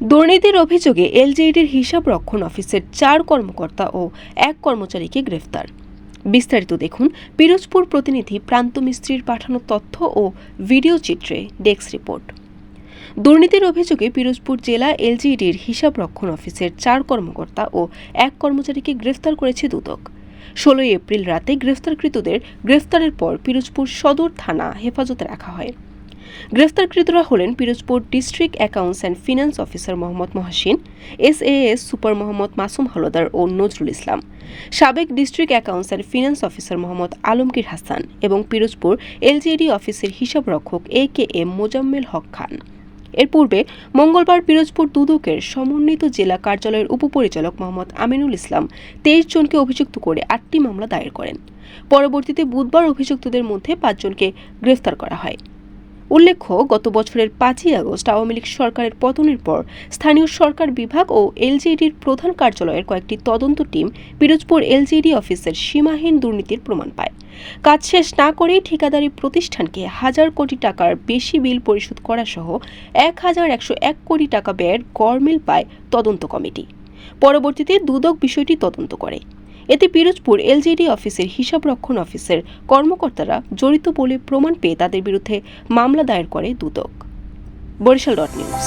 দুর্নীতির অভিযোগে এলজেইডির হিসাব রক্ষণ অফিসের চার কর্মকর্তা ও এক কর্মচারীকে গ্রেফতার। বিস্তারিত দেখুন পিরোজপুর প্রতিনিধি প্রান্ত মিস্ত্রির পাঠানো তথ্য ও ভিডিও চিত্রে ডেস্ক রিপোর্ট। দুর্নীতির অভিযোগে পিরোজপুর জেলা এলজিইডির হিসাব রক্ষণ অফিসের চার কর্মকর্তা ও এক কর্মচারীকে গ্রেফতার করেছে দুদক। ষোলোই এপ্রিল রাতে গ্রেফতারকৃতদের গ্রেফতারের পর পিরোজপুর সদর থানা হেফাজতে রাখা হয়। গ্রেফতারকৃতরা হলেন Pirojpur district accounts and finance officer Mohammad Mohasin, S A S super Mohammad Masum Haldar ও নজরুল ইসলাম, সাবেক district accounts and finance officer Mohammad Alamgir Hasan এবং পিরোজপুর এলজিডি অফিসের হিসাব রক্ষক এ কে এম মোজাম্মেল হক খান। এর পূর্বে মঙ্গলবার পিরোজপুর দুদকের সমন্বিত জেলা কার্যালয়ের উপপরিচালক মোহাম্মদ আমিনুল ইসলাম তেইশ জনকে অভিযুক্ত করে আটটি মামলা দায়ের করেন। পরবর্তীতে বুধবার অভিযুক্তদের মধ্যে পাঁচজনকে গ্রেফতার করা হয়। উল্লেখ্য, গত বছরের পাঁচই আগস্ট আওয়ামী লীগ সরকারের পতনের পর স্থানীয় সরকার বিভাগ ও এলজিইডির প্রধান কার্যালয়ের কয়েকটি তদন্ত টিম পিরোজপুর এলজিইডি অফিসের সীমাহীন দুর্নীতির প্রমাণ পায়। কাজ শেষ না করেই ঠিকাদারি প্রতিষ্ঠানকে হাজার কোটি টাকার বেশি বিল পরিশোধ করা সহ এক হাজার একশো এক কোটি টাকা ব্যয়ের গড়মিল পায় তদন্ত কমিটি। পরবর্তীতে দুদক বিষয়টি তদন্ত করে। এতে পিরোজপুর এলজিডি অফিসের হিসাবরক্ষণ অফিসের কর্মকর্তারা জড়িত বলে প্রমাণ পেয়ে তাদের বিরুদ্ধে মামলা দায়ের করে দুদক। Barishal dot news.